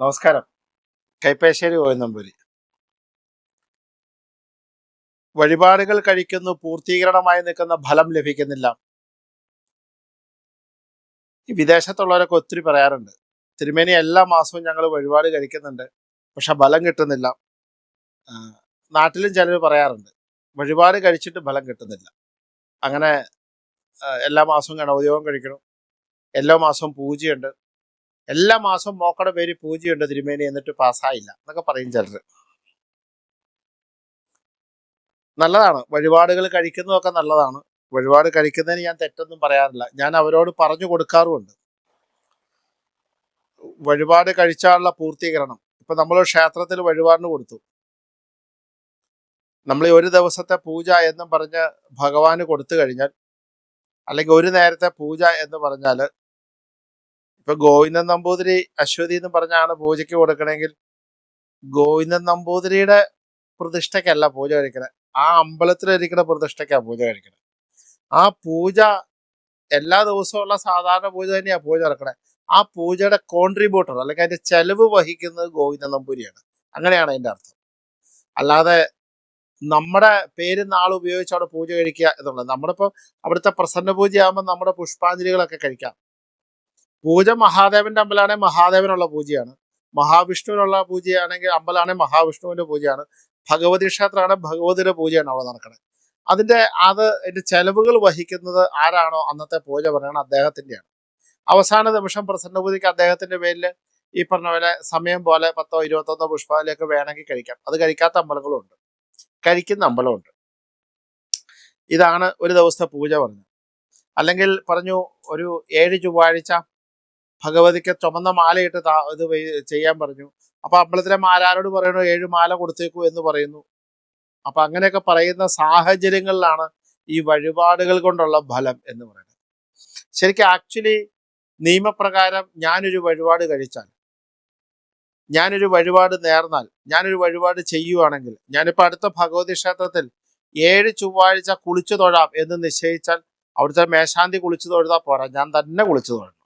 നമസ്കാരം. കൈപ്പേശ്ശേരി കോയനമ്പൂരി വഴിപാടുകൾ കഴിക്കുന്നു പൂർത്തീകരണമായി നിൽക്കുന്ന ഫലം ലഭിക്കുന്നില്ല. ഈ വിദേശത്തുള്ളവരൊക്കെ ഒത്തിരി പറയാറുണ്ട് തിരുമേനി എല്ലാ മാസവും ഞങ്ങൾ വഴിപാട് കഴിക്കുന്നുണ്ട് പക്ഷെ ഫലം കിട്ടുന്നില്ല. നാട്ടിലും ചിലർ പറയാറുണ്ട് വഴിപാട് കഴിച്ചിട്ട് ഫലം കിട്ടുന്നില്ല. അങ്ങനെ എല്ലാ മാസവും ഗണപതിയോഗം കഴിക്കണം എല്ലാ മാസവും പൂജയുണ്ട് എല്ലാ മാസവും മോക്കടെ പേര് പൂജയുണ്ട് തിരുമേനി എന്നിട്ട് പാസ്സായില്ല എന്നൊക്കെ പറയും ചിലർ നല്ലതാണ്. വഴിപാടുകൾ കഴിക്കുന്നതൊക്കെ നല്ലതാണ്. വഴിപാട് കഴിക്കുന്നതിന് ഞാൻ തെറ്റൊന്നും പറയാറില്ല. ഞാൻ അവരോട് പറഞ്ഞു കൊടുക്കാറുമുണ്ട്. വഴിപാട് കഴിച്ചാലുള്ള പൂർത്തീകരണം. ഇപ്പൊ നമ്മൾ ക്ഷേത്രത്തിൽ വഴിപാടിന് കൊടുത്തു. നമ്മൾ ഒരു ദിവസത്തെ പൂജ എന്നും പറഞ്ഞ് ഭഗവാന് കൊടുത്തു കഴിഞ്ഞാൽ അല്ലെങ്കിൽ ഒരു നേരത്തെ പൂജ എന്ന് പറഞ്ഞാൽ ഇപ്പൊ ഗോവിന്ദൻ നമ്പൂതിരി അശ്വതി എന്ന് പറഞ്ഞാണ് പൂജയ്ക്ക് കൊടുക്കണമെങ്കിൽ ഗോവിന്ദൻ നമ്പൂതിരിയുടെ പ്രതിഷ്ഠയ്ക്കല്ല പൂജ കഴിക്കണത് ആ അമ്പലത്തിലിരിക്കുന്ന പ്രതിഷ്ഠയ്ക്കാണ് പൂജ കഴിക്കണത് ആ പൂജ എല്ലാ ദിവസവും ഉള്ള സാധാരണ പൂജ തന്നെയാണ് പൂജ നടക്കണേ. ആ പൂജയുടെ കോൺട്രിബ്യൂട്ടർ അല്ലെങ്കിൽ അതിന്റെ ചെലവ് വഹിക്കുന്നത് ഗോവിന്ദൻ നമ്പൂരിയാണ് അങ്ങനെയാണ് അതിന്റെ അർത്ഥം. അല്ലാതെ നമ്മുടെ പേര് നാൾ ഉപയോഗിച്ച് അവിടെ പൂജ കഴിക്കുക എന്നുള്ളത്. നമ്മളിപ്പോ അവിടുത്തെ പ്രസന്ന പൂജയാകുമ്പോൾ നമ്മുടെ പുഷ്പാഞ്ജലികളൊക്കെ കഴിക്കാം. പൂജ മഹാദേവന്റെ അമ്പലമാണെങ്കിൽ മഹാദേവനുള്ള പൂജയാണ്. മഹാവിഷ്ണുവിനുള്ള പൂജയാണെങ്കിൽ അമ്പലമാണെങ്കിൽ മഹാവിഷ്ണുവിന്റെ പൂജയാണ്. ഭഗവതി ക്ഷേത്രമാണ് ഭഗവതിയുടെ പൂജയാണ് അവിടെ നടക്കുന്നത് അതിന്റെ അത് അതിന്റെ ചെലവുകൾ വഹിക്കുന്നത് ആരാണോ അന്നത്തെ പൂജ പറയണം അദ്ദേഹത്തിന്റെയാണ്. അവസാന നിമിഷം പ്രസന്നഭൂതിക്ക് അദ്ദേഹത്തിന്റെ പേരിൽ ഈ പറഞ്ഞ പോലെ സമയം പോലെ പത്തോ ഇരുപത്തൊന്നോ പുഷ്പാലയൊക്കെ വേണമെങ്കിൽ കഴിക്കാം. അത് കഴിക്കാത്ത അമ്പലങ്ങളും ഉണ്ട്. കഴിക്കുന്ന അമ്പലമുണ്ട് ഇതാണ് ഒരു ദിവസത്തെ പൂജ പറഞ്ഞത്. അല്ലെങ്കിൽ പറഞ്ഞു ഒരു ഏഴ് ചൊവ്വാഴ്ച ഭഗവതിക്ക് ചുമന്ന മാലയിട്ട് ഇത് ചെയ്യാൻ പറഞ്ഞു. അപ്പൊ അമ്പലത്തിലെ മാലാരോട് പറയണു ഏഴ് മാല കൊടുത്തേക്കൂ എന്ന് പറയുന്നു. അപ്പൊ അങ്ങനെയൊക്കെ പറയുന്ന സാഹചര്യങ്ങളിലാണ് ഈ വഴിപാടുകൾ കൊണ്ടുള്ള ഫലം എന്ന് പറയുന്നത്. ശരിക്കും ആക്ച്വലി നിയമപ്രകാരം ഞാനൊരു വഴിപാട് കഴിച്ചാൽ ഞാനൊരു വഴിപാട് നേർന്നാൽ ഞാനൊരു വഴിപാട് ചെയ്യുവാണെങ്കിൽ ഞാനിപ്പോൾ അടുത്ത ഭഗവതി ക്ഷേത്രത്തിൽ ഏഴ് ചൊവ്വാഴ്ച കുളിച്ചു തൊഴാം എന്ന് നിശ്ചയിച്ചാൽ അവിടുത്തെ മേശാന്തി കുളിച്ചു തൊഴുതാ പോരാ. ഞാൻ തന്നെ കുളിച്ചു തൊഴണം.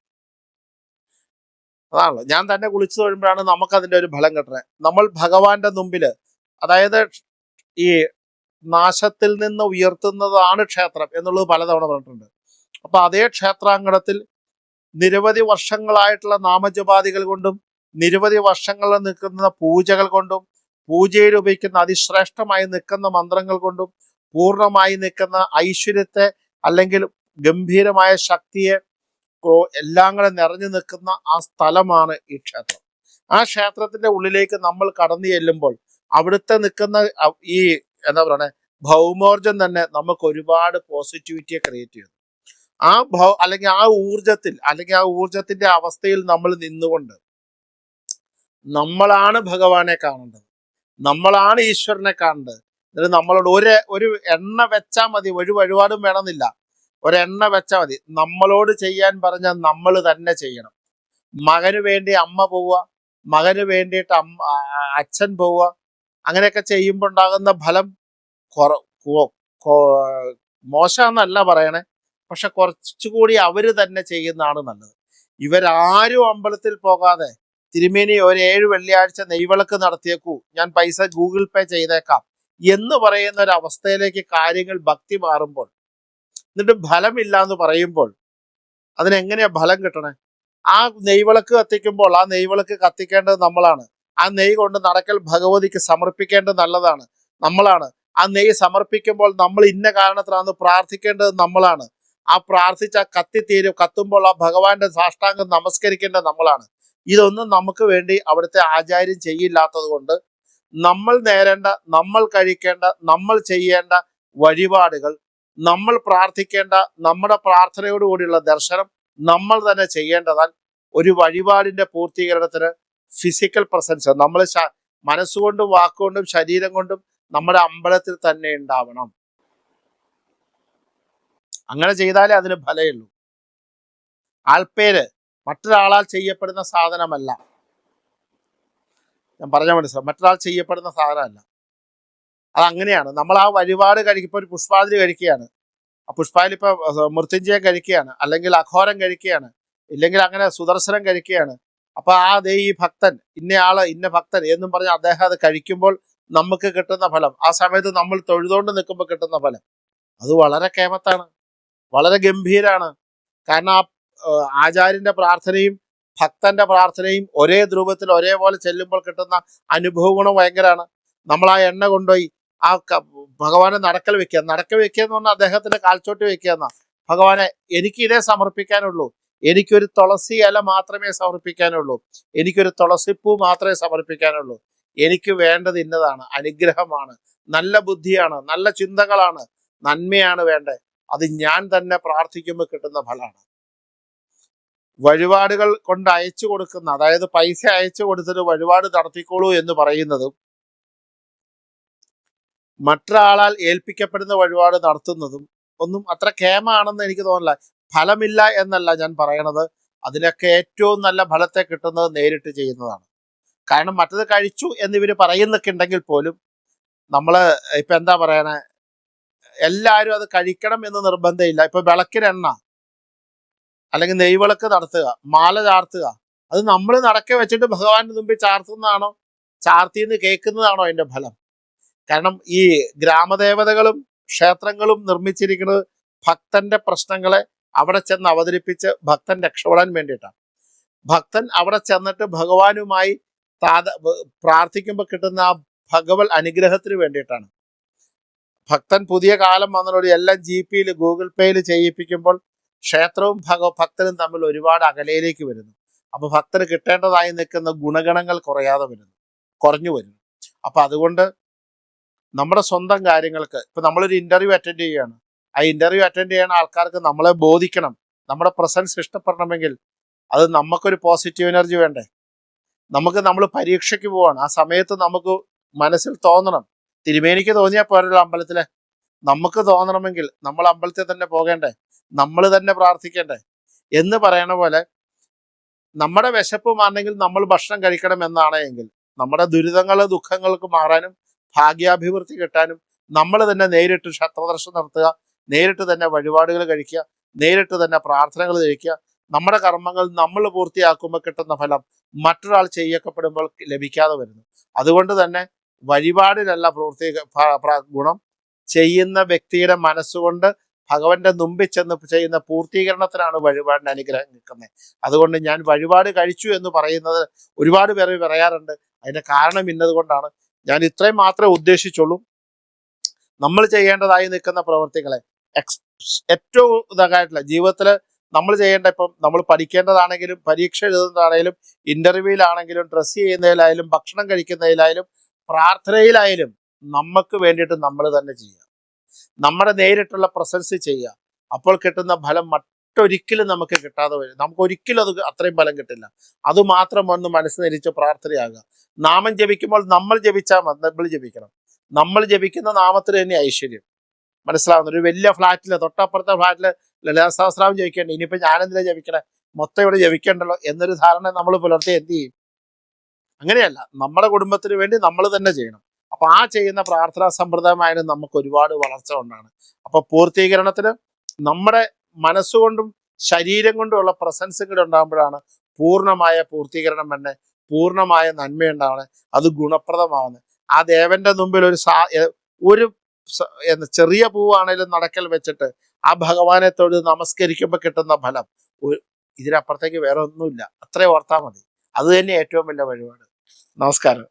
അതാണല്ലോ ഞാൻ തന്നെ കുളിച്ചു തൊഴുമ്പോഴാണ് നമുക്ക് അതിന്റെ ഒരു ഫലം കിട്ടുന്നത് നമ്മൾ ഭഗവാന്റെ മുമ്പിൽ അതായത് ഈ നാശത്തിൽ നിന്ന് ഉയർത്തുന്നതാണ് ക്ഷേത്രം എന്നുള്ളത് പലതവണ പറഞ്ഞിട്ടുണ്ട്. അപ്പൊ അതേ ക്ഷേത്രാങ്കണത്തിൽ നിരവധി വർഷങ്ങളായിട്ടുള്ള നാമജപാദികൾ കൊണ്ടും നിരവധി വർഷങ്ങൾ നിൽക്കുന്ന പൂജകൾ കൊണ്ടും പൂജയിൽ ഉപയോഗിക്കുന്ന അതിശ്രേഷ്ഠമായി നിൽക്കുന്ന മന്ത്രങ്ങൾ കൊണ്ടും പൂർണമായി നിൽക്കുന്ന ഐശ്വര്യത്തെ അല്ലെങ്കിൽ ഗംഭീരമായ ശക്തിയെ ഓ എല്ലാം കൂടെ നിറഞ്ഞു നിൽക്കുന്ന ആ സ്ഥലമാണ് ഈ ക്ഷേത്രം. ആ ക്ഷേത്രത്തിന്റെ ഉള്ളിലേക്ക് നമ്മൾ കടന്നു ചെല്ലുമ്പോൾ അവിടുത്തെ നിൽക്കുന്ന ഈ എന്താ പറയണേ ഭൗമോർജം തന്നെ നമുക്ക് ഒരുപാട് പോസിറ്റിവിറ്റിയെ ക്രിയേറ്റ് ചെയ്യുന്നു. ആ ഭൗ അല്ലെങ്കിൽ ആ ഊർജത്തിൽ അല്ലെങ്കിൽ ആ ഊർജത്തിന്റെ അവസ്ഥയിൽ നമ്മൾ നിന്നുകൊണ്ട് നമ്മളാണ് ഭഗവാനെ കാണേണ്ടത്. നമ്മളാണ് ഈശ്വരനെ കാണേണ്ടത്. എന്നിട്ട് നമ്മളോട് ഒരു ഒരു എണ്ണ വെച്ചാൽ മതി ഒരു വഴിപാടും വേണമെന്നില്ല. ഒരെണ്ണ വെച്ചാൽ മതി. നമ്മളോട് ചെയ്യാൻ പറഞ്ഞാൽ നമ്മൾ തന്നെ ചെയ്യണം. മകന് വേണ്ടി അമ്മ പോവുക മകന് വേണ്ടിയിട്ട് അമ്മ അച്ഛൻ പോവുക അങ്ങനെയൊക്കെ ചെയ്യുമ്പോൾ ഉണ്ടാകുന്ന ഫലം മോശമെന്നല്ല പറയണേ പക്ഷെ കുറച്ചുകൂടി അവർ തന്നെ ചെയ്യുന്നതാണ് നല്ലത്. ഇവരാരും അമ്പലത്തിൽ പോകാതെ തിരുമേനി ഒരു ഏഴ് വെള്ളിയാഴ്ച നെയ്വിളക്ക് നടത്തിയേക്കൂ ഞാൻ പൈസ ഗൂഗിൾ പേ ചെയ്തേക്കാം എന്ന് പറയുന്ന ഒരു അവസ്ഥയിലേക്ക് കാര്യങ്ങൾ ഭക്തി മാറുമ്പോൾ എന്നിട്ട് ഫലമില്ല എന്ന് പറയുമ്പോൾ അതിനെങ്ങനെയാ ഫലം കിട്ടണേ? ആ നെയ്വിളക്ക് കത്തിക്കുമ്പോൾ ആ നെയ്വിളക്ക് കത്തിക്കേണ്ടത് നമ്മളാണ്. ആ നെയ് കൊണ്ട് നടക്കൽ ഭഗവതിക്ക് സമർപ്പിക്കേണ്ടത് നല്ലതാണ്. നമ്മളാണ്. ആ നെയ്യ് സമർപ്പിക്കുമ്പോൾ നമ്മൾ ഇന്ന കാരണത്തിലാണ് പ്രാർത്ഥിക്കേണ്ടത് നമ്മളാണ്. ആ പ്രാർത്ഥിച്ച കത്തി തീരും കത്തുമ്പോൾ ആ ഭഗവാന്റെ സാഷ്ടാംഗം നമസ്കരിക്കേണ്ടത് നമ്മളാണ്. ഇതൊന്നും നമുക്ക് വേണ്ടി അവിടുത്തെ ആചാര്യം ചെയ്യില്ലാത്തത് കൊണ്ട് നമ്മൾ നേരേണ്ട നമ്മൾ കഴിക്കേണ്ട നമ്മൾ ചെയ്യേണ്ട വഴിപാടുകൾ നമ്മൾ പ്രാർത്ഥിക്കേണ്ട നമ്മുടെ പ്രാർത്ഥനയോടുകൂടിയുള്ള ദർശനം നമ്മൾ തന്നെ ചെയ്യേണ്ടതാൽ ഒരു വഴിപാടിന്റെ പൂർത്തീകരണത്തിന് ഫിസിക്കൽ പ്രസൻസ് നമ്മൾ മനസ്സുകൊണ്ടും വാക്കുകൊണ്ടും ശരീരം കൊണ്ടും നമ്മുടെ അമ്പലത്തിൽ തന്നെ ഉണ്ടാവണം. അങ്ങനെ ചെയ്താലേ അതിന് ഫലമുള്ളൂ ആൾപ്പേര് മറ്റൊരാളാൽ ചെയ്യപ്പെടുന്ന സാധനമല്ല. ഞാൻ പറഞ്ഞ മനസ്സിലാവും മറ്റൊരാൾ ചെയ്യപ്പെടുന്ന സാധനമല്ല. അത് അങ്ങനെയാണ് നമ്മൾ ആ വഴിപാട് കഴിക്കുമ്പോൾ ഒരു പുഷ്പാഞ്ജലി കഴിക്കുകയാണ്. ആ പുഷ്പാഞ്ജലി ഇപ്പോൾ മൃത്യുഞ്ജയം കഴിക്കുകയാണ്. അല്ലെങ്കിൽ അഘോരം കഴിക്കുകയാണ്. ഇല്ലെങ്കിൽ അങ്ങനെ സുദർശനം കഴിക്കുകയാണ്. അപ്പോൾ ആ ദേ ഈ ഭക്തൻ ഇന്നയാൾ ഇന്ന ഭക്തൻ എന്നും പറഞ്ഞ് അദ്ദേഹം അത് കഴിക്കുമ്പോൾ നമുക്ക് കിട്ടുന്ന ഫലം. ആ സമയത്ത് നമ്മൾ തൊഴുതുകൊണ്ട് നിൽക്കുമ്പോൾ കിട്ടുന്ന ഫലം. അത് വളരെ കേമത്താണ്. വളരെ ഗംഭീരാണ്. കാരണം ആ ആചാര്യന്റെ പ്രാർത്ഥനയും ഭക്തന്റെ പ്രാർത്ഥനയും ഒരേ ധ്രുവത്തിൽ ഒരേപോലെ ചെല്ലുമ്പോൾ കിട്ടുന്ന അനുഭവ ഗുണം ഭയങ്കരമാണ്. നമ്മൾ ആ എണ്ണ കൊണ്ടുപോയി ആ ഭഗവാനെ നടക്കൽ വെക്കുക. നടക്കൽ വെക്കുക എന്ന് പറഞ്ഞാൽ അദ്ദേഹത്തിന്റെ കാൽച്ചോട്ട് വെക്കുക എന്നാ. ഭഗവാനെ എനിക്ക് ഇതേ സമർപ്പിക്കാനുള്ളൂ. എനിക്കൊരു തുളസി ഇല മാത്രമേ സമർപ്പിക്കാനുള്ളൂ. എനിക്കൊരു തുളസിപ്പൂ മാത്രമേ സമർപ്പിക്കാനുള്ളൂ. എനിക്ക് വേണ്ടത് ഇന്നതാണ്. അനുഗ്രഹമാണ്. നല്ല ബുദ്ധിയാണ്. നല്ല ചിന്തകളാണ്. നന്മയാണ് വേണ്ടത്. അത് ഞാൻ തന്നെ പ്രാർത്ഥിക്കുമ്പോൾ കിട്ടുന്ന ഫലമാണ്. വഴിപാടുകൾ കൊണ്ട് അയച്ചു കൊടുക്കുന്ന അതായത് പൈസ അയച്ചു കൊടുത്തിട്ട് വഴിപാട് നടത്തിക്കോളൂ എന്ന് പറയുന്നതും മറ്റൊരാളാൽ ഏൽപ്പിക്കപ്പെടുന്ന വഴിപാട് നടത്തുന്നതും ഒന്നും അത്ര കേമാണെന്ന് എനിക്ക് തോന്നില്ല ഫലമില്ല എന്നല്ല ഞാൻ പറയണത്. അതിലൊക്കെ ഏറ്റവും നല്ല ഫലത്തെ കിട്ടുന്നത് നേരിട്ട് ചെയ്യുന്നതാണ്. കാരണം മറ്റത് കഴിച്ചു എന്നിവർ പറയുന്നൊക്കെ ഉണ്ടെങ്കിൽ പോലും നമ്മൾ ഇപ്പം എന്താ പറയണേ? എല്ലാവരും അത് കഴിക്കണം എന്ന് നിർബന്ധമില്ല. ഇപ്പം വിളക്കിന് എണ്ണ അല്ലെങ്കിൽ നെയ്വിളക്ക് നടത്തുക മാല ചാർത്തുക അത് നമ്മൾ നടക്കെ വെച്ചിട്ട് ഭഗവാന്റെ മുമ്പിൽ ചാർത്തുന്നതാണോ? ചാർത്തിന്ന് കേൾക്കുന്നതാണോ അതിന്റെ ഫലം? കാരണം ഈ ഗ്രാമദേവതകളും ക്ഷേത്രങ്ങളും നിർമ്മിച്ചിരിക്കുന്നത് ഭക്തന്റെ പ്രശ്നങ്ങളെ അവിടെ ചെന്ന് അവതരിപ്പിച്ച് ഭക്തൻ രക്ഷപ്പെടാൻ വേണ്ടിയിട്ടാണ്. ഭക്തൻ അവിടെ ചെന്നിട്ട് ഭഗവാനുമായി താത പ്രാർത്ഥിക്കുമ്പോൾ കിട്ടുന്ന ആ ഭഗവത് അനുഗ്രഹത്തിന് വേണ്ടിയിട്ടാണ്. ഭക്തൻ പുതിയ കാലം വന്നതോട് എല്ലാം ജി പിയിൽ ഗൂഗിൾ പേയിൽ ചെയ്യിപ്പിക്കുമ്പോൾ ക്ഷേത്രവും ഭഗ ഭക്തനും തമ്മിൽ ഒരുപാട് അകലയിലേക്ക് വരുന്നു. അപ്പോൾ ഭക്തന് കിട്ടേണ്ടതായി നിൽക്കുന്ന ഗുണഗണങ്ങൾ കുറയാതെ വരുന്നു. കുറഞ്ഞു വരുന്നു. അപ്പൊ അതുകൊണ്ട് നമ്മുടെ സ്വന്തം കാര്യങ്ങൾക്ക്. ഇപ്പൊ നമ്മളൊരു ഇന്റർവ്യൂ അറ്റൻഡ് ചെയ്യുകയാണ്. ആ ഇന്റർവ്യൂ അറ്റൻഡ് ചെയ്യുന്ന ആൾക്കാർക്ക് നമ്മളെ ബോധിക്കണം. നമ്മുടെ പ്രസൻസ് ഇഷ്ടപ്പെടണമെങ്കിൽ അത് നമുക്കൊരു പോസിറ്റീവ് എനർജി വേണ്ടേ? നമുക്ക് നമ്മൾ പരീക്ഷയ്ക്ക് പോവാണ്. ആ സമയത്ത് നമുക്ക് മനസ്സിൽ തോന്നണം. തിരുമേനിക്ക് തോന്നിയാൽ പോരല്ലോ അമ്പലത്തിലെ. നമുക്ക് തോന്നണമെങ്കിൽ നമ്മൾ അമ്പലത്തിൽ തന്നെ പോകേണ്ടേ? നമ്മൾ തന്നെ പ്രാർത്ഥിക്കേണ്ടേ? എന്ന് പറയണ പോലെ നമ്മുടെ വിശപ്പ് മാറണമെങ്കിൽ നമ്മൾ ഭക്ഷണം കഴിക്കണം എന്നാണ് എങ്കിൽ. നമ്മുടെ ദുരിതങ്ങൾ ദുഃഖങ്ങൾക്ക് മാറാനും ഭാഗ്യാഭിവൃദ്ധി കിട്ടാനും നമ്മൾ തന്നെ നേരിട്ട് ക്ഷത്രദർശനം നടത്തുക നേരിട്ട് തന്നെ വഴിപാടുകൾ കഴിക്കുക നേരിട്ട് തന്നെ പ്രാർത്ഥനകൾ കഴിക്കുക. നമ്മുടെ കർമ്മങ്ങൾ നമ്മൾ പൂർത്തിയാക്കുമ്പോൾ കിട്ടുന്ന ഫലം മറ്റൊരാൾ ചെയ്യക്കപ്പെടുമ്പോൾ ലഭിക്കാതെ വരുന്നു. അതുകൊണ്ട് തന്നെ വഴിപാടിലല്ല പ്രവൃത്തി ഗുണം. ചെയ്യുന്ന വ്യക്തിയുടെ മനസ്സുകൊണ്ട് ഭഗവന്റെ മുമ്പിൽ ചെന്ന് ചെയ്യുന്ന പൂർത്തീകരണത്തിനാണ് വഴിപാടിന് അനുഗ്രഹം നിൽക്കുന്നത് അതുകൊണ്ട് ഞാൻ വഴിപാട് കഴിച്ചു എന്ന് പറയുന്നത് ഒരുപാട് പേർ പറയാറുണ്ട്. അതിന്റെ കാരണം ഇന്നത് കൊണ്ടാണ്. ഞാൻ ഇത്രയും മാത്രമേ ഉദ്ദേശിച്ചുള്ളൂ. നമ്മൾ ചെയ്യേണ്ടതായി നിൽക്കുന്ന പ്രവൃത്തികളെ എക്സ് ഏറ്റവും ഇതായിട്ടുള്ള ജീവിതത്തിൽ നമ്മൾ ചെയ്യേണ്ട ഇപ്പം നമ്മൾ പഠിക്കേണ്ടതാണെങ്കിലും പരീക്ഷ എഴുതുന്നതാണെങ്കിലും ഇന്റർവ്യൂവിലാണെങ്കിലും ഡ്രസ്സ് ചെയ്യുന്നതിലായാലും ഭക്ഷണം കഴിക്കുന്നതിലായാലും പ്രാർത്ഥനയിലായാലും നമുക്ക് വേണ്ടിയിട്ട് നമ്മൾ തന്നെ ചെയ്യുക. നമ്മുടെ നേരിട്ടുള്ള പ്രസൻസ് ചെയ്യുക. അപ്പോൾ കിട്ടുന്ന ഫലം മറ്റൊരിക്കലും നമുക്ക് കിട്ടാതെ വരും. നമുക്ക് ഒരിക്കലും അത് അത്രയും ഫലം കിട്ടില്ല. അത് മാത്രം ഒന്ന് മനസ്സ് നിരിച്ച് പ്രാർത്ഥനയാകുക. നാമം ജപിക്കുമ്പോൾ നമ്മൾ ജപിച്ചാൽ നമ്മൾ ജപിക്കണം. നമ്മൾ ജപിക്കുന്ന നാമത്തിൽ തന്നെ ഐശ്വര്യം. മനസ്സിലാവുന്ന? ഒരു വലിയ ഫ്ലാറ്റിൽ തൊട്ടപ്പുറത്തെ ഫ്ലാറ്റിൽ ലളിതാ സഹസ്രാമം ജപിക്കേണ്ട. ഇനിയിപ്പോൾ ഞാനെന്തിനാ ജപിക്കണേ? മൊത്തം ഇവിടെ ജപിക്കണ്ടല്ലോ എന്നൊരു ധാരണ നമ്മൾ പുലർത്തി എന്ത് ചെയ്യും? അങ്ങനെയല്ല. നമ്മുടെ കുടുംബത്തിന് വേണ്ടി നമ്മൾ തന്നെ ചെയ്യണം. അപ്പൊ ആ ചെയ്യുന്ന പ്രാർത്ഥനാ സമ്പ്രദായമായാലും നമുക്ക് ഒരുപാട് വളർച്ച ഉണ്ടാണ് അപ്പൊ പൂർത്തീകരണത്തിന് നമ്മുടെ മനസ്സുകൊണ്ടും ശരീരം കൊണ്ടുമുള്ള പ്രസൻസ് കൂടെ ഉണ്ടാകുമ്പോഴാണ് പൂർണമായ പൂർത്തീകരണം തന്നെ പൂർണമായ നന്മയുണ്ടാവണേ അത് ഗുണപ്രദമാവുന്നത് ആ ദേവന്റെ മുമ്പിൽ ഒരു സാ ഒരു ചെറിയ പൂവാണേലും നടക്കൽ വെച്ചിട്ട് ആ ഭഗവാനെ തൊഴുത് നമസ്കരിക്കുമ്പോൾ കിട്ടുന്ന ഫലം. ഇതിനപ്പുറത്തേക്ക് വേറെ ഒന്നുമില്ല അത്രേ ഓർത്താൽ മതി. അത് തന്നെ ഏറ്റവും വലിയ വഴിപാട്. നമസ്കാരം.